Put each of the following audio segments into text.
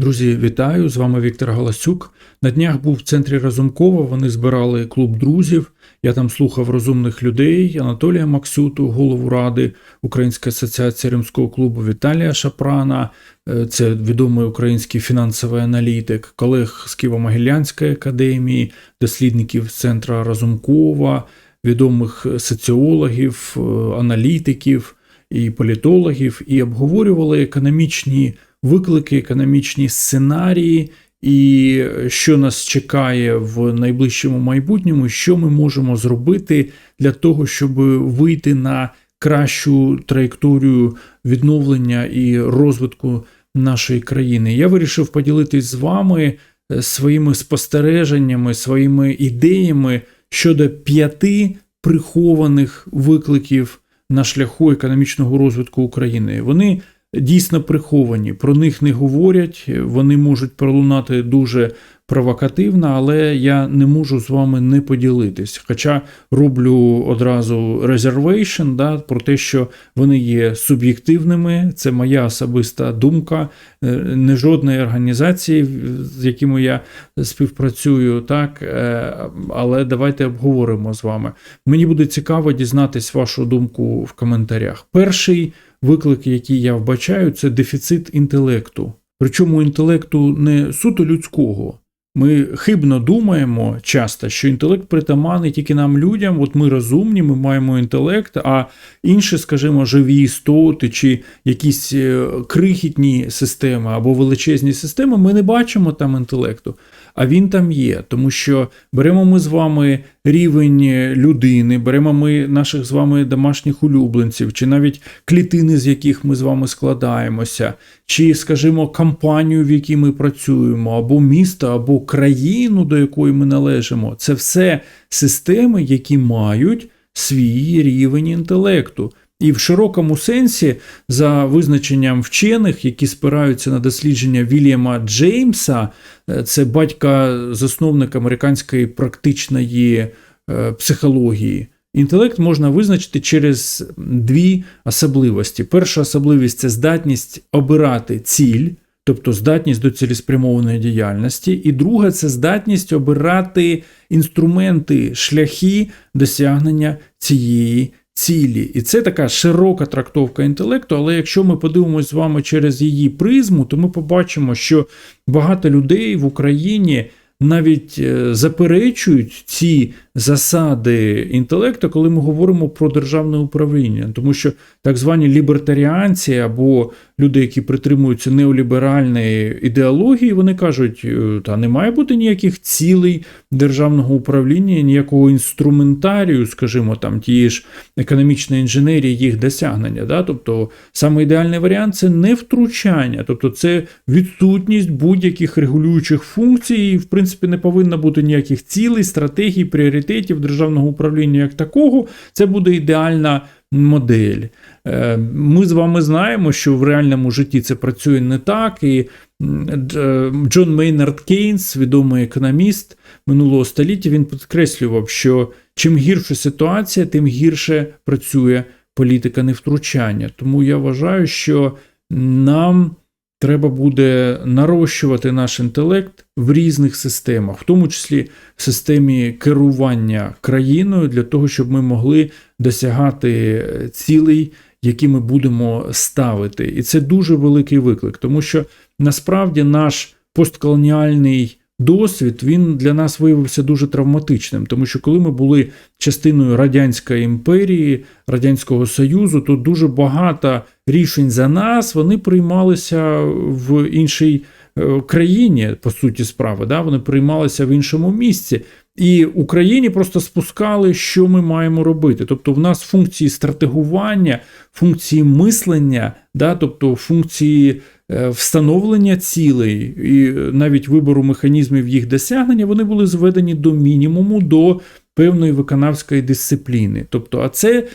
Друзі, вітаю! З вами Віктор Галасюк. На днях був в центрі Разумкова. Вони збирали клуб друзів. Я там слухав розумних людей Анатолія Максюту, голову ради Української асоціації римського клубу Віталія Шапрана. Е, Це відомий український фінансовий аналітик, колег з Києво-Могилянської академії, дослідників центра Разумкова, відомих соціологів, е, аналітиків і політологів, і обговорювали економічні виклики, економічні сценарії, і що нас чекає в найближчому майбутньому, що ми можемо зробити для того, щоб вийти на кращу траєкторію відновлення і розвитку нашої країни. Я вирішив поділитись з вами е, своїми спостереженнями, своїми ідеями щодо п'яти прихованих викликів на шляху економічного розвитку України. Вони дійсно приховані, про них не говорять, вони можуть пролунати дуже провокативно, але я не можу з вами не поділитись. Хоча роблю одразу reservation, да, про те, що вони є суб'єктивними, це моя особиста думка, е, не жодної організації, з якими я співпрацюю, так, е, але давайте обговоримо з вами. Мені буде цікаво дізнатись вашу думку в коментарях. Перший виклик, який я вбачаю, це дефіцит інтелекту. Причому інтелекту не суто людського. Ми хибно думаємо часто, що інтелект притаманний тільки нам людям, от ми розумні, ми маємо інтелект, а інші, скажімо, живі істоти чи якісь е, крихітні системи або величезні системи, ми не бачимо там інтелекту. А він там є, тому що беремо ми з вами рівень людини, беремо ми наших з вами домашніх улюбленців, чи навіть клітини, з яких ми з вами складаємося, чи, скажімо, компанію, в якій ми працюємо, або місто, або країну, до якої ми належимо. Це все системи, які мають свій рівень інтелекту. І в широкому сенсі, за визначенням вчених, які спираються на дослідження Вільяма Джеймса, е, це батька засновник американської практичної е, психології. Інтелект можна визначити через дві особливості. Перша особливість це здатність обирати ціль, тобто здатність до цілеспрямованої діяльності, і друга це здатність обирати інструменти, шляхи досягнення цієї цілі. І це така широка трактовка інтелекту, але якщо ми подивимося з вами через її призму, то ми побачимо, що багато людей в Україні навіть е, заперечують ці засади інтелекту, коли ми говоримо про державне управління, тому що так звані лібертаріанці або люди, які притримуються неоліберальної ідеології, вони кажуть, «Е, та не має бути ніяких цілей державного управління, ніякого інструментарію, скажімо, там тієї ж економічної інженерії, їх досягнення. Да? Тобто саме ідеальний варіант це не втручання, тобто це відсутність будь-яких регулюючих функцій, і, в принципі, не повинно бути ніяких цілей, стратегій, пріоритетів державного управління як такого. Це буде ідеальна модель. Е, Ми з вами знаємо, що в реальному житті це працює не так. І е, Джон Мейнард Кейнс, відомий економіст минулого століття, він підкреслював, що чим гірша ситуація, тим гірше працює політика невтручання. Тому я вважаю, що нам треба буде нарощувати наш інтелект в різних системах, в тому числі в системі керування країною, для того, щоб ми могли досягати цілей, які ми будемо ставити. І це дуже великий виклик, тому що насправді наш постколоніальний. Досвід він для нас виявився дуже травматичним, тому що коли ми були частиною Радянської імперії, Радянського Союзу, то дуже багато рішень за нас вони приймалися в іншій е, країні, по суті справи. Да? Вони приймалися в іншому місці. І Україні просто спускали, що ми маємо робити. Тобто, в нас функції стратегування, функції мислення, да? тобто функції е, встановлення цілей і навіть вибору механізмів їх досягнення, вони були зведені до мінімуму, до певної виконавської дисципліни. Тобто, а це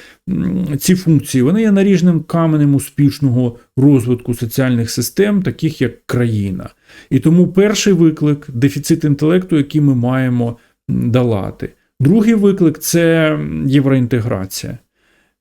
ці функції вони є наріжним каменем успішного розвитку соціальних систем, таких як країна. І тому перший виклик дефіцит інтелекту, який ми маємо долати. Другий виклик це євроінтеграція.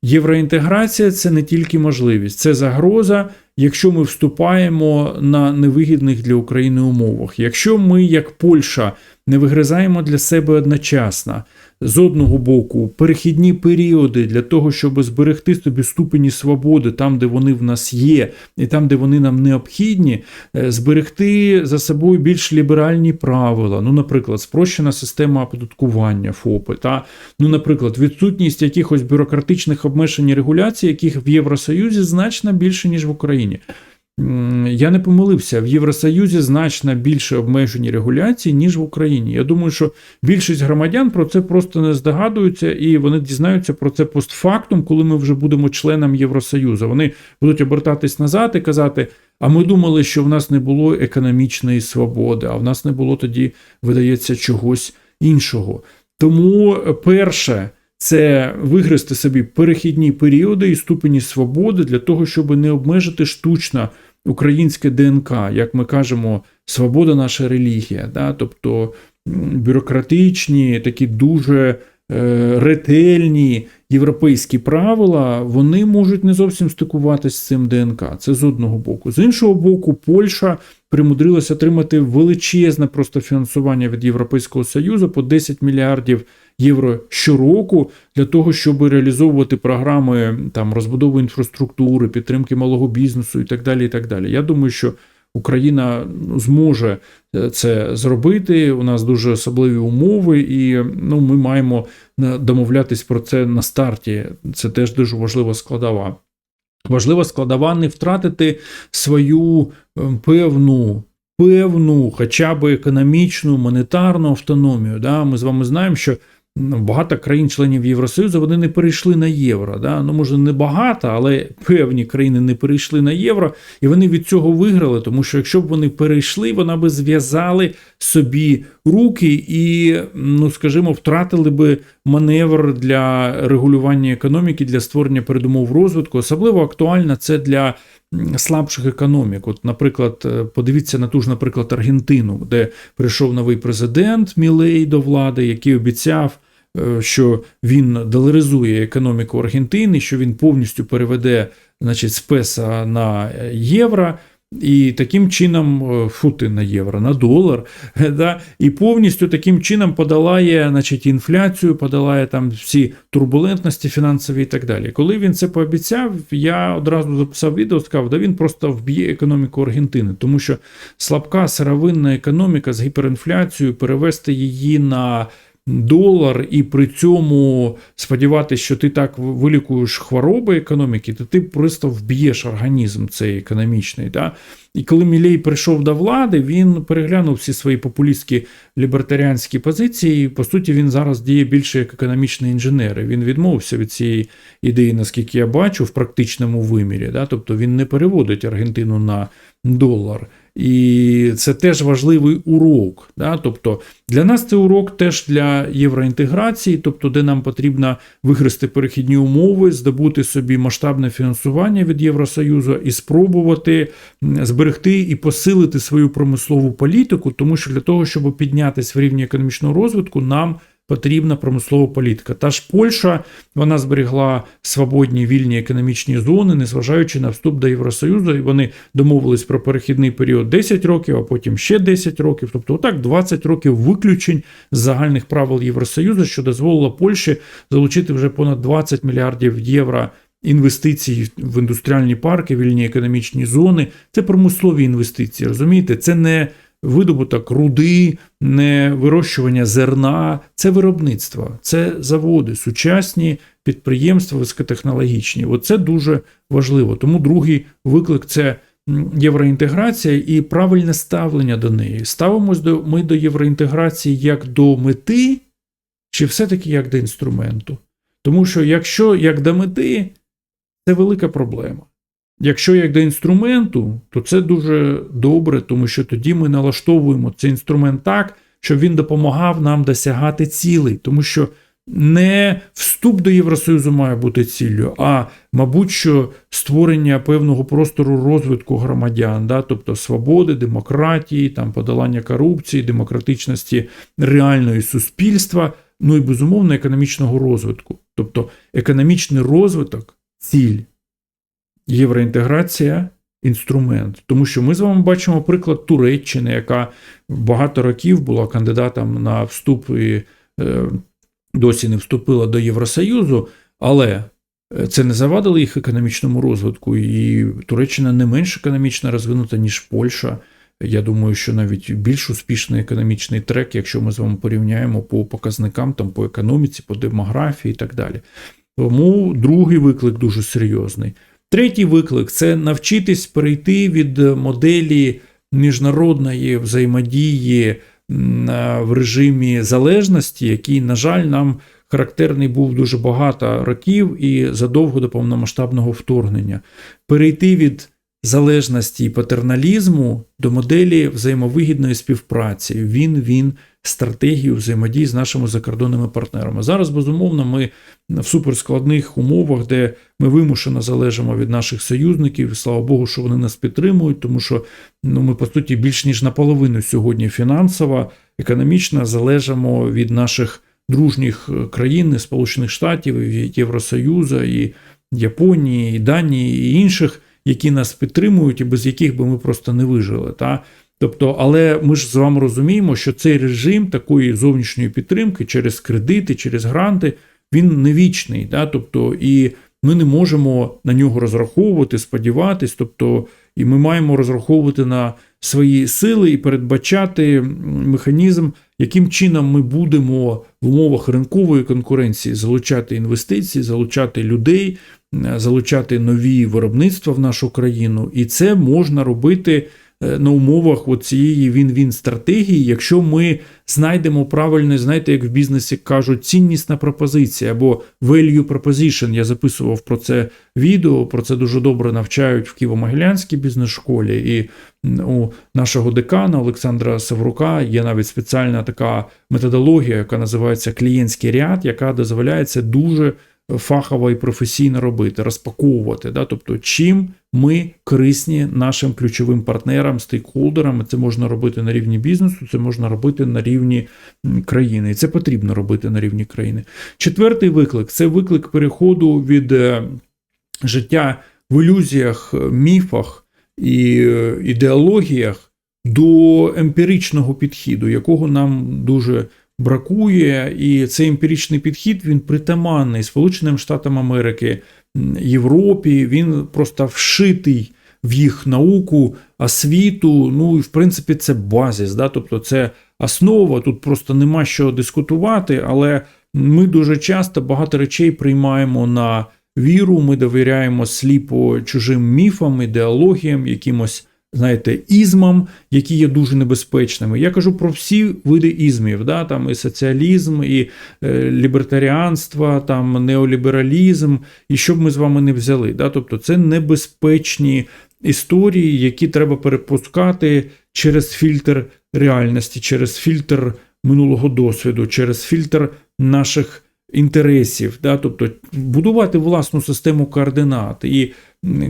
Євроінтеграція це не тільки можливість, це загроза, якщо ми вступаємо на невигідних для України умовах, якщо ми, як Польща, не вигризаємо для себе одночасно з одного боку перехідні періоди для того, щоб зберегти собі ступені свободи там, де вони в нас є, і там, де вони нам необхідні, е, зберегти за собою більш ліберальні правила. Ну, наприклад, спрощена система оподаткування ФОПи, та ну, наприклад, відсутність якихось бюрократичних обмежень і регуляцій, яких в Євросоюзі значно більше ніж в Україні. Я не помилився, в Євросоюзі значно більше обмежень і регуляцій, ніж в Україні. Я думаю, що більшість громадян про це просто не здогадуються, і вони дізнаються про це постфактум, коли ми вже будемо членом Євросоюзу. Вони будуть обертатись назад і казати: а ми думали, що в нас не було економічної свободи, а в нас не було тоді, видається, чогось іншого. Тому перше. Це вигризти собі перехідні періоди і ступені свободи для того, щоб не обмежити штучно українське ДНК, як ми кажемо, свобода наша релігія, да? тобто бюрократичні, такі дуже е, ретельні європейські правила, вони можуть не зовсім стикуватися з цим ДНК. Це з одного боку. З іншого боку, Польща примудрилася отримати величезне просто фінансування від Європейського Союзу по 10 мільярдів євро щороку для того, щоб реалізовувати програми там розбудови інфраструктури, підтримки малого бізнесу і так далі. І так далі. Я думаю, що Україна ну, зможе е, це зробити. У нас дуже особливі умови, і ну, ми маємо е, домовлятись про це на старті. Це теж дуже важлива складова. Важлива складова не втратити свою е, певну. Певну, хоча б економічну, монетарну автономію. Да? Ми з вами знаємо, що багато країн-членів Євросоюзу вони не перейшли на євро. Да? Ну, може, не багато, але певні країни не перейшли на євро, і вони від цього виграли, тому що якщо б вони перейшли, вони би зв'язали собі руки і, ну скажімо, втратили би маневр для регулювання економіки, для створення передумов розвитку. Особливо актуально це для слабших економік. От, наприклад, е, подивіться на ту ж, наприклад, Аргентину, де прийшов новий президент Мілей до влади, який обіцяв. е, Що він доларизує економіку Аргентини, що він повністю переведе значить, з песа на е, євро, і таким чином е, фути на євро, на долар, да, і повністю таким чином подолає значить, інфляцію, подолає там всі турбулентності фінансові і так далі. Коли він це пообіцяв, я одразу записав відео, сказав, да він просто вб'є економіку Аргентини, тому що слабка сировинна економіка з гіперінфляцією перевести її на долар і при цьому сподіватися, що ти так вилікуєш хвороби економіки, то ти просто вб'єш організм цей економічний. Да? І коли Мілей прийшов до влади, він переглянув всі свої популістські лібертаріанські позиції. І, по суті, він зараз діє більше як економічний інженер. Він відмовився від цієї ідеї, наскільки я бачу, в практичному вимірі. Да? Тобто він не переводить Аргентину на долар. І це теж важливий урок. Да? Тобто для нас це урок теж для євроінтеграції, тобто, де нам потрібно вигрести перехідні умови, здобути собі масштабне фінансування від Євросоюзу і спробувати зберегти і посилити свою промислову політику, тому що для того, щоб піднятися в рівні економічного розвитку, нам потрібна промислова політика. Та ж Польща вона зберегла свободні вільні економічні зони, незважаючи на вступ до Євросоюзу, і вони домовились про перехідний період 10 років, а потім ще 10 років. Тобто, отак 20 років виключень з загальних правил Євросоюзу, що дозволило Польщі залучити вже понад 20 мільярдів євро. Інвестиції в індустріальні парки, вільні економічні зони це промислові інвестиції. Розумієте, це не видобуток руди, не вирощування зерна, це виробництво, це заводи, сучасні підприємства високотехнологічні. Оце дуже важливо. Тому другий виклик це євроінтеграція і правильне ставлення до неї. Ставимось до ми до євроінтеграції як до мети, чи все-таки як до інструменту? Тому що якщо як до мети, це велика проблема. Якщо як до інструменту, то це дуже добре, тому що тоді ми налаштовуємо цей інструмент так, щоб він допомагав нам досягати цілей, тому що не вступ до Євросоюзу має бути ціллю, а мабуть, що створення певного простору розвитку громадян, да, тобто свободи, демократії, там подолання корупції, демократичності реальної суспільства, ну і безумовно економічного розвитку. Тобто економічний розвиток ціль євроінтеграція інструмент. Тому що ми з вами бачимо приклад Туреччини, яка багато років була кандидатом на вступ і е, досі не вступила до Євросоюзу, але е, це не завадило їх економічному розвитку, і Туреччина не менш економічно розвинута, ніж Польща. Я думаю, що навіть більш успішний економічний трек, якщо ми з вами порівняємо по показникам, там по економіці, по демографії і так далі. Тому другий виклик дуже серйозний. Третій виклик це навчитись перейти від моделі міжнародної взаємодії в режимі залежності, який, на жаль, нам характерний був дуже багато років і задовго до повномасштабного вторгнення. Перейти від залежності і патерналізму до моделі взаємовигідної співпраці. Він він стратегію взаємодії з нашими закордонними партнерами. Зараз, безумовно, ми в суперскладних умовах, де ми вимушено залежимо від наших союзників. Слава Богу, що вони нас підтримують, тому що ну, ми, по суті, більш ніж наполовину сьогодні фінансово, економічно залежимо від наших дружніх країн, Сполучених Штатів, Євросоюзу, і Японії, і Данії, і інших, які нас підтримують, і без яких би ми просто не вижили. Та? Тобто, але ми ж з вами розуміємо, що цей режим такої зовнішньої підтримки через кредити, через гранти, він не вічний. Та? Тобто, і ми не можемо на нього розраховувати, сподіватись. Тобто, і ми маємо розраховувати на свої сили і передбачати механізм, яким чином ми будемо в умовах ринкової конкуренції залучати інвестиції, залучати людей, залучати нові виробництва в нашу країну, і це можна робити на умовах цієї він-він стратегії, якщо ми знайдемо правильне, знаєте, як в бізнесі кажуть, ціннісна пропозиція або value proposition. Я записував про це відео, про це дуже добре навчають в Києво-Могилянській бізнес-школі. І у нашого декана Олександра Саврука є навіть спеціальна така методологія, яка називається клієнтський ряд, яка дозволяє це дуже фахово і професійно робити, розпаковувати. Да? Тобто, чим ми корисні нашим ключовим партнерам, стейкхолдерам. Це можна робити на рівні бізнесу, це можна робити на рівні країни. І це потрібно робити на рівні країни. Четвертий виклик це виклик переходу від е, життя в ілюзіях, міфах і е, ідеологіях до емпіричного підходу, якого нам дуже бракує, і цей емпіричний підхід він притаманний Сполученим Штатам Америки, Європі. Він просто вшитий в їх науку, освіту. Ну і в принципі це базис, да? тобто це основа. Тут просто нема що дискутувати, але ми дуже часто багато речей приймаємо на віру. Ми довіряємо сліпо чужим міфам, ідеологіям, якимось знаєте, ізмам, які є дуже небезпечними. Я кажу про всі види ізмів, да, там і соціалізм, і е, лібертаріанство, там неолібералізм, і що б ми з вами не взяли. Да? Тобто це небезпечні історії, які треба перепускати через фільтр реальності, через фільтр минулого досвіду, через фільтр наших. Інтересів, да, тобто будувати власну систему координат. І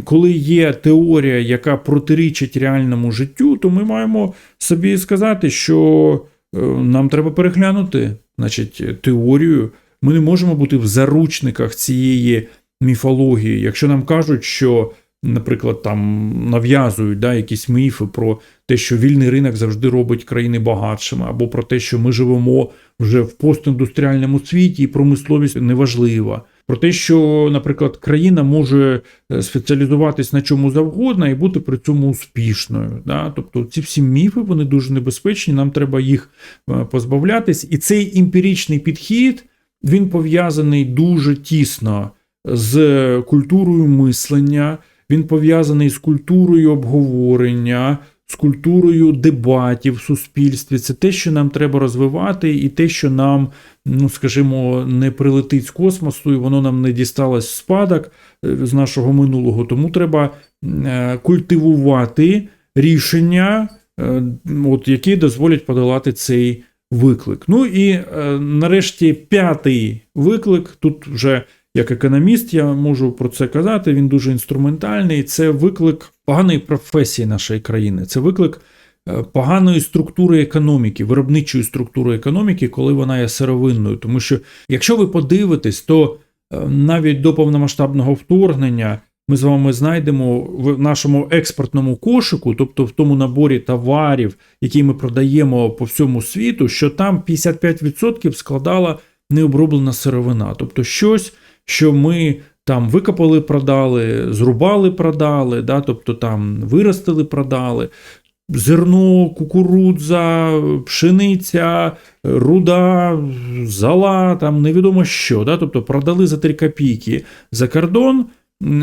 коли є теорія, яка протирічить реальному життю, то ми маємо собі сказати, що е, нам треба переглянути значить, теорію. Ми не можемо бути в заручниках цієї міфології. Якщо нам кажуть, що, наприклад, там нав'язують да, якісь міфи про те, що вільний ринок завжди робить країни багатшими, або про те, що ми живемо вже в постіндустріальному світі, і промисловість неважлива про те, що, наприклад, країна може е, спеціалізуватись на чому завгодно і бути при цьому успішною. Да? Тобто ці всі міфи вони дуже небезпечні, нам треба їх е, позбавлятись. І цей емпіричний підхід він пов'язаний дуже тісно з культурою мислення, він пов'язаний з культурою обговорення з культурою дебатів в суспільстві. Це те, що нам треба розвивати, і те, що нам, ну скажімо, не прилетить з космосу, і воно нам не дісталось в спадок е, з нашого минулого. Тому треба е, культивувати рішення, е, от, які дозволять подолати цей виклик. Ну і нарешті п'ятий виклик тут вже. Як економіст, я можу про це казати. Він дуже інструментальний. Це виклик поганої професії нашої країни. Це виклик е, поганої структури економіки, виробничої структури економіки, коли вона є сировинною. Тому що, якщо ви подивитесь, то е, навіть до повномасштабного вторгнення ми з вами знайдемо в нашому експортному кошику, тобто в тому наборі товарів, які ми продаємо по всьому світу, що там 55% складала необроблена сировина, тобто щось, що ми там викопали, продали, зрубали, продали, да, тобто там виростили, продали. Зерно, кукурудза, пшениця, руда, зола, там невідомо що. Да? Тобто продали за 3 копійки за кордон,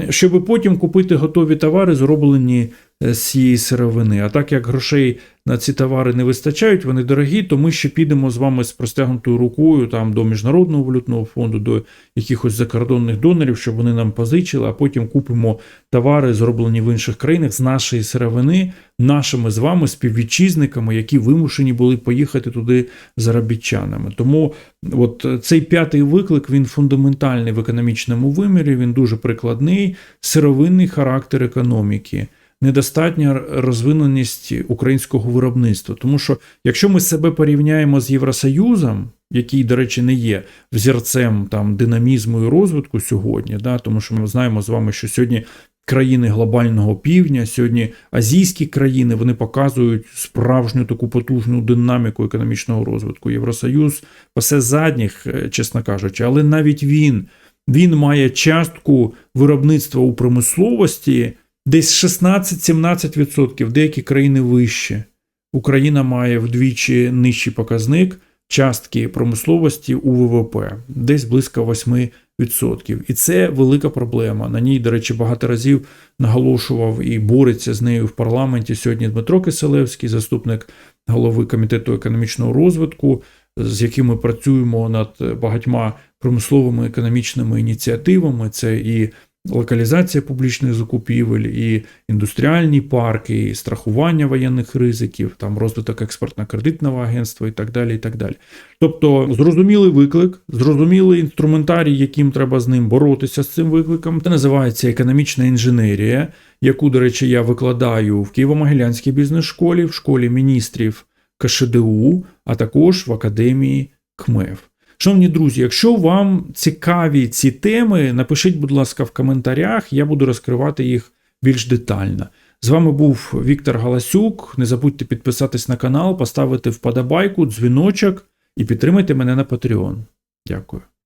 щоб потім купити готові товари, зроблені з цієї сировини. А так як грошей на ці товари не вистачають, вони дорогі, то ми ще підемо з вами з простягнутою рукою там, до Міжнародного валютного фонду, до якихось закордонних донорів, щоб вони нам позичили, а потім купимо товари, зроблені в інших країнах з нашої сировини, нашими з вами співвітчизниками, які вимушені були поїхати туди заробітчанами. Тому от е, цей п'ятий виклик він фундаментальний в економічному вимірі, він дуже прикладний, сировинний характер економіки. Недостатня розвиненість українського виробництва. Тому що якщо ми себе порівняємо з Євросоюзом, який, до речі, не є взірцем там динамізму і розвитку сьогодні, да, тому що ми знаємо з вами, що сьогодні країни глобального півдня, сьогодні азійські країни, вони показують справжню таку потужну динаміку економічного розвитку. Євросоюз пасе задніх, е, чесно кажучи, але навіть він, він має частку виробництва у промисловості десь 16-17%, деякі країни вище. Україна має вдвічі нижчий показник частки промисловості у ВВП, десь близько 8%. І це велика проблема. На ній, до речі, багато разів наголошував і бореться з нею в парламенті сьогодні Дмитро Киселевський, заступник голови комітету економічного розвитку, з яким ми працюємо над багатьма промисловими економічними ініціативами. Це і локалізація публічних закупівель, і індустріальні парки, і страхування воєнних ризиків, там розвиток експортно-кредитного агентства і так далі. і так далі. Тобто, зрозумілий виклик, зрозумілий інструментарій, яким треба з ним боротися з цим викликом. Це називається економічна інженерія, яку, до речі, я викладаю в Києво-Могилянській бізнес-школі, в школі міністрів КШДУ, а також в академії КМЕФ. Шановні друзі, якщо вам цікаві ці теми, напишіть, будь ласка, в коментарях, я буду розкривати їх більш детально. З вами був Віктор Галасюк. Не забудьте підписатись на канал, поставити вподобайку, дзвіночок і підтримайте мене на Patreon. Дякую.